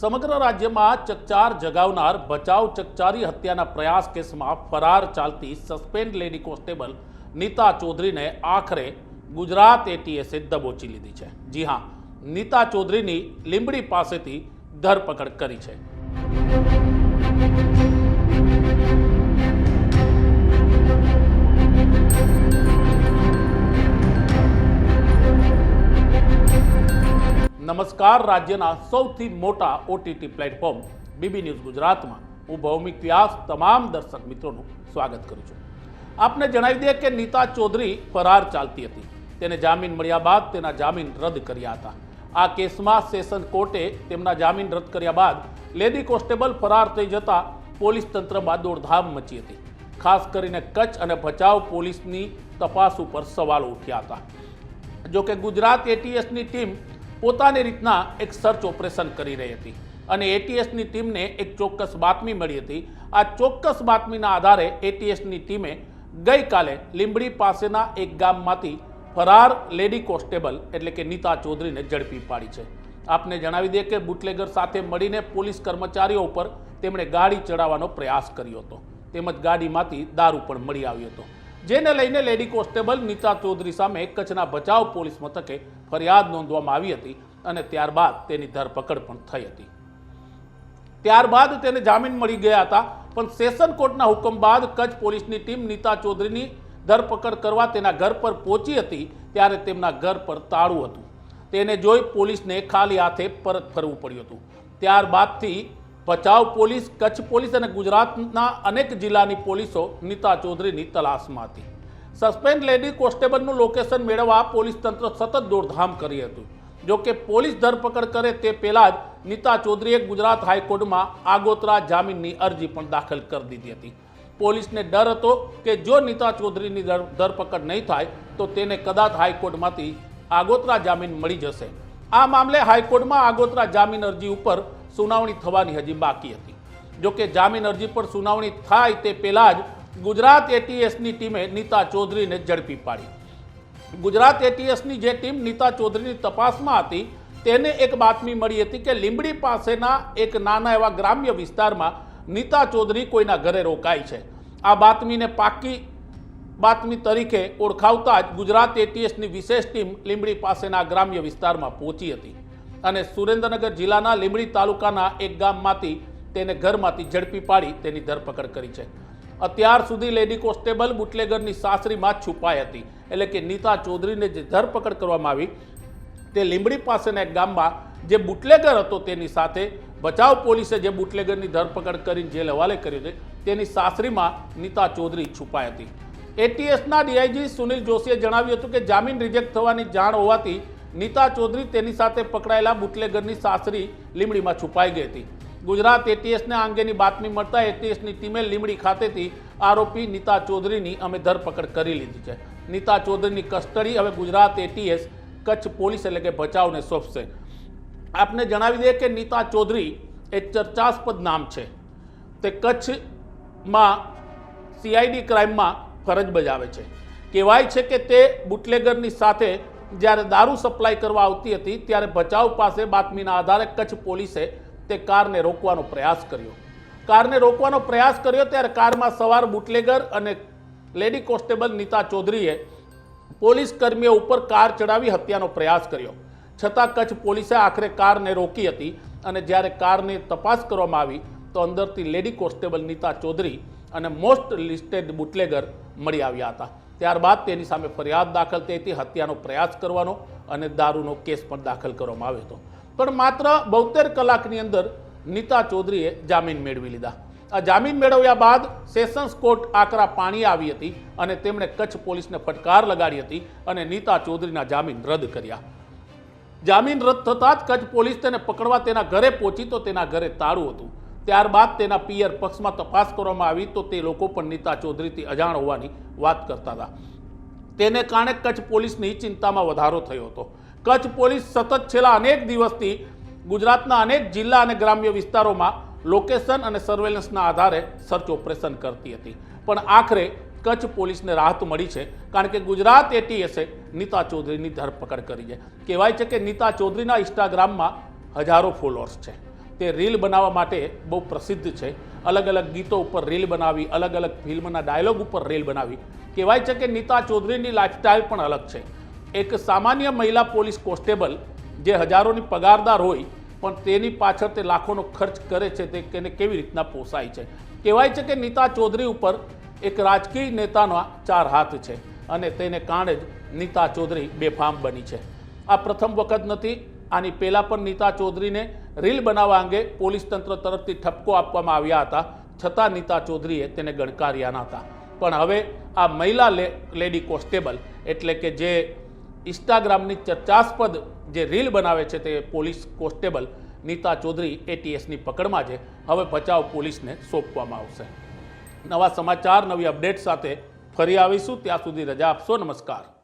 સમગ્ર રાજ્યમાં ચકચાર જગાવનાર, બચાવ ચકચારી હત્યાના પ્રયાસ કેસમાં ફરાર ચાલતી સસ્પેન્ડ લેડી કોન્સ્ટેબલ નીતા ચૌધરીને આખરે ગુજરાત એટીએસે દબોચી લીધી છે. જી હા, નીતા ચૌધરીની લીંબડી પાસેથી ધરપકડ કરી છે. નમસ્કાર રાજ્યના સૌથી મોટા ઓટીટી પ્લેટફોર્મ બીબી ન્યૂઝ ગુજરાતમાં. હું ભૌમિક વ્યાસ, તમામ દર્શક મિત્રોનું સ્વાગત કરું છું. આપને જણાવી દઈએ કે નીતા ચૌધરી ફરાર ચાલતી હતી. તેને જામીન મળ્યા બાદ તેના જામીન રદ કર્યા હતા. આ કેસમાં સેશન કોર્ટે તેમના જામીન રદ કર્યા બાદ લેડી કોન્સ્ટેબલ ફરાર થઈ જતા પોલીસ તંત્રમાં દોડધામ મચી હતી. ખાસ કરીને કચ્છ અને ભચાઉ પોલીસની તપાસ ઉપર સવાલો ઉઠ્યા હતા. જોકે ગુજરાત એટીએસની ટીમ પોતાની રીતના એક સર્ચ ઓપરેશન કરી રહી હતી. અને એટીએસની ટીમને એક ચોક્કસ બાતમી મળી હતી. આ ચોક્કસ બાતમીના આધારે એટીએસની ટીમે ગઈકાલે લીંબડી પાસેના એક ગામમાંથી ફરાર લેડી કોન્સ્ટેબલ એટલે કે નીતા ચૌધરીને ઝડપી પાડી છે. આપને જણાવી દઈએ કે બુટલેગર સાથે મળીને પોલીસ કર્મચારીઓ ઉપર તેમણે ગાડી ચડાવવાનો પ્રયાસ કર્યો હતો. તેમજ ગાડીમાંથી દારૂ પણ મળી આવ્યો હતો. જેને લઈને લેડી કોન્સ્ટેબલ નીતા ચૌધરી સામે કચ્છના બચાવ પોલીસ મથકે ફરિયાદ નોંધવામાં આવી હતી અને ત્યારબાદ તેની ધરપકડ પણ થઈ હતી. ત્યારબાદ તેને જામીન મળી ગયા હતા, પણ સેશન કોર્ટના હુકમ બાદ કચ્છ પોલીસની ટીમ નીતા ચૌધરીની ધરપકડ કરવા તેના ઘર પર પહોંચી હતી, ત્યારે તેમના ઘર પર તાળું હતું. તેને જોઈ પોલીસને ખાલી હાથે પરત ફરવું પડ્યું હતું. ત્યારબાદથી ભચાઉ પોલીસ, કચ્છ પોલીસ અને ગુજરાતના અનેક જિલ્લાની પોલીસો નીતા ચૌધરીની તલાશમાં હતી સસ્પેન્ડ લેડી કોન્સ્ટેબલનું લોકેશન મેળવવા પોલીસ તંત્ર સતત દોડધામ કરી હતું. જો કે પોલીસ ધરપકડ કરે તે પહેલાં જ નીતા ચૌધરીએ ગુજરાત હાઈકોર્ટમાં આગોતરા જામીનની અરજી પણ દાખલ કરી દીધી હતી. પોલીસને ડર હતો કે જો નીતા ચૌધરીની ધરપકડ નહીં થાય, તો તેને કદાચ હાઈકોર્ટમાંથી આગોતરા જામીન મળી જશે. આ મામલે હાઈકોર્ટમાં આગોતરા જામીન અરજી ઉપર સુનાવણી થવાની હજી બાકી હતી. જોકે જામીન અરજી પર સુનાવણી થાય તે પહેલાં જ ગુજરાત એટીએસની ટીમે નીતા ચૌધરીને ઝડપી પાડી. ગુજરાત એટીએસની જે ટીમ નીતા ચૌધરીની તપાસમાં હતી, તેને એક બાતમી મળી હતી કે લીંબડી પાસેના એક નાના એવા ગ્રામ્ય વિસ્તારમાં નીતા ચૌધરી કોઈના ઘરે રોકાઈ છે. આ બાતમીને પાકી બાતમી તરીકે ઓળખાવતા જ ગુજરાત એટીએસની વિશેષ ટીમ લીંબડી પાસેના ગ્રામ્ય વિસ્તારમાં પહોંચી હતી. અને સુરેન્દ્રનગર જિલ્લાના લીંબડી તાલુકાના એક ગામમાંથી તેને ઘરમાંથી ઝડપી પાડી તેની ધરપકડ કરી છે. અત્યાર સુધી લેડી કોન્સ્ટેબલ બુટલેગરની સાસરીમાં છુપાઈ હતી. એટલે કે નીતા ચૌધરીને જે ધરપકડ કરવામાં આવી, તે લીંબડી પાસેના એક ગામમાં જે બુટલેગર હતો તેની સાથે બચાવ પોલીસે જે બુટલેગરની ધરપકડ કરીને જેલ હવાલે કર્યો છે, તેની સાસરીમાં નીતા ચૌધરી છુપાઈ હતી. એટીએસના ડીઆઈજી સુનિલ જોશીએ જણાવ્યું હતું કે જામીન રિજેક્ટ થવાની જાણ હોવાથી નીતા ચૌધરી તેની સાથે પકડાયેલા બુટલેગરની સાસરી લીમડીમાં છુપાઈ ગઈ હતી. ગુજરાત એટીએસને આ અંગેની બાતમી મળતા એટીએસની ટીમે લીમડી ખાતેથી આરોપી નીતા ચૌધરીની અમે ધરપકડ કરી લીધી છે. નીતા ચૌધરીની કસ્ટડી હવે ગુજરાત એટીએસ કચ્છ પોલીસ એટલે કે ભચાઉને સોંપશે. આપને જણાવી દઈએ કે નીતા ચૌધરી એ ચર્ચાસ્પદ નામ છે. તે કચ્છમાં સીઆઈડી ક્રાઇમમાં ફરજ બજાવે છે. કહેવાય છે કે તે બુટલેગરની સાથે જ્યારે દારૂ સપ્લાય કરવા આવતી હતી, ત્યારે ભચાઉ પાસે બાતમીના આધારે કચ્છ પોલીસે તે કારને રોકવાનો પ્રયાસ કર્યો. કારને રોકવાનો પ્રયાસ કર્યો ત્યારે કારમાં સવાર બુટલેગર અને લેડી કોન્સ્ટેબલ નીતા ચૌધરીએ પોલીસ કર્મીઓ ઉપર કાર ચડાવી હત્યાનો પ્રયાસ કર્યો. છતાં કચ્છ પોલીસે આખરે કારને રોકી હતી અને જ્યારે કારની તપાસ કરવામાં આવી, તો અંદરથી લેડી કોન્સ્ટેબલ નીતા ચૌધરી અને મોસ્ટ લિસ્ટેડ બુટલેગર મળી આવ્યા હતા. ત્યારબાદ તેની સામે ફરિયાદ દાખલ થઈ હતી, હત્યાનો પ્રયાસ કરવાનો અને દારૂનો કેસ પણ દાખલ કરવામાં આવ્યો હતો. પણ માત્ર બોતેર કલાકની અંદર નીતા ચૌધરીએ જામીન મેળવી લીધા. આ જામીન મેળવ્યા બાદ સેશન્સ કોર્ટ આકરા પાણી આવી હતી અને તેમણે કચ્છ પોલીસને ફટકાર લગાડી હતી અને નીતા ચૌધરીના જામીન રદ કર્યા. જામીન રદ થતાં જ કચ્છ પોલીસ તેને પકડવા તેના ઘરે પહોંચી તો તેના ઘરે તાળું હતું. ત્યારબાદ તેના પિયર પક્ષમાં તપાસ કરવામાં આવી તો તે લોકો પણ નીતા ચૌધરીથી અજાણ હોવાની વાત કરતા હતા. તેને કારણે કચ્છ પોલીસની ચિંતામાં વધારો થયો હતો. કચ્છ પોલીસ સતત છેલ્લા અનેક દિવસથી ગુજરાતના અનેક જિલ્લા અને ગ્રામ્ય વિસ્તારોમાં લોકેશન અને સર્વેલન્સના આધારે સર્ચ ઓપરેશન કરતી હતી. પણ આખરે કચ્છ પોલીસને રાહત મળી છે કારણ કે ગુજરાત એટીએસે નીતા ચૌધરીની ધરપકડ કરી છે. કહેવાય છે કે નીતા ચૌધરીના ઇન્સ્ટાગ્રામમાં હજારો ફોલોઅર્સ છે. તે રીલ બનાવવા માટે બહુ પ્રસિદ્ધ છે. અલગ અલગ ગીતો ઉપર રીલ બનાવી, અલગ અલગ ફિલ્મના ડાયલોગ ઉપર રીલ બનાવી. કહેવાય છે કે નીતા ચૌધરીની લાઇફસ્ટાઇલ પણ અલગ છે. એક સામાન્ય મહિલા પોલીસ કોન્સ્ટેબલ જે હજારોની પગારદાર હોય, પણ તેની પાછળ તે લાખોનો ખર્ચ કરે છે તે તેને કેવી રીતના પોસાય છે? કહેવાય છે કે નીતા ચૌધરી ઉપર એક રાજકીય નેતાના ચાર હાથ છે અને તેને કારણે જ નીતા ચૌધરી બેફામ બની છે. આ પ્રથમ વખત નથી આની પહેલાં પણ નીતા ચૌધરીને રીલ બનાવવા અંગે પોલીસ તંત્ર તરફથી ઠપકો આપવામાં આવ્યા હતા. છતાં નીતા ચૌધરીએ તેને ગણકાર્યા નહોતા હતા. પણ હવે આ મહિલા લેડી કોન્સ્ટેબલ એટલે કે જે ઇન્સ્ટાગ્રામની ચર્ચાસ્પદ જે રીલ બનાવે છે તે પોલીસ કોન્સ્ટેબલ નીતા ચૌધરી એટીએસની પકડમાં છે. હવે બચાવ પોલીસને સોંપવામાં આવશે. નવા સમાચાર, નવી અપડેટ સાથે ફરી આવીશું. ત્યાં સુધી રજા આપશો. નમસ્કાર.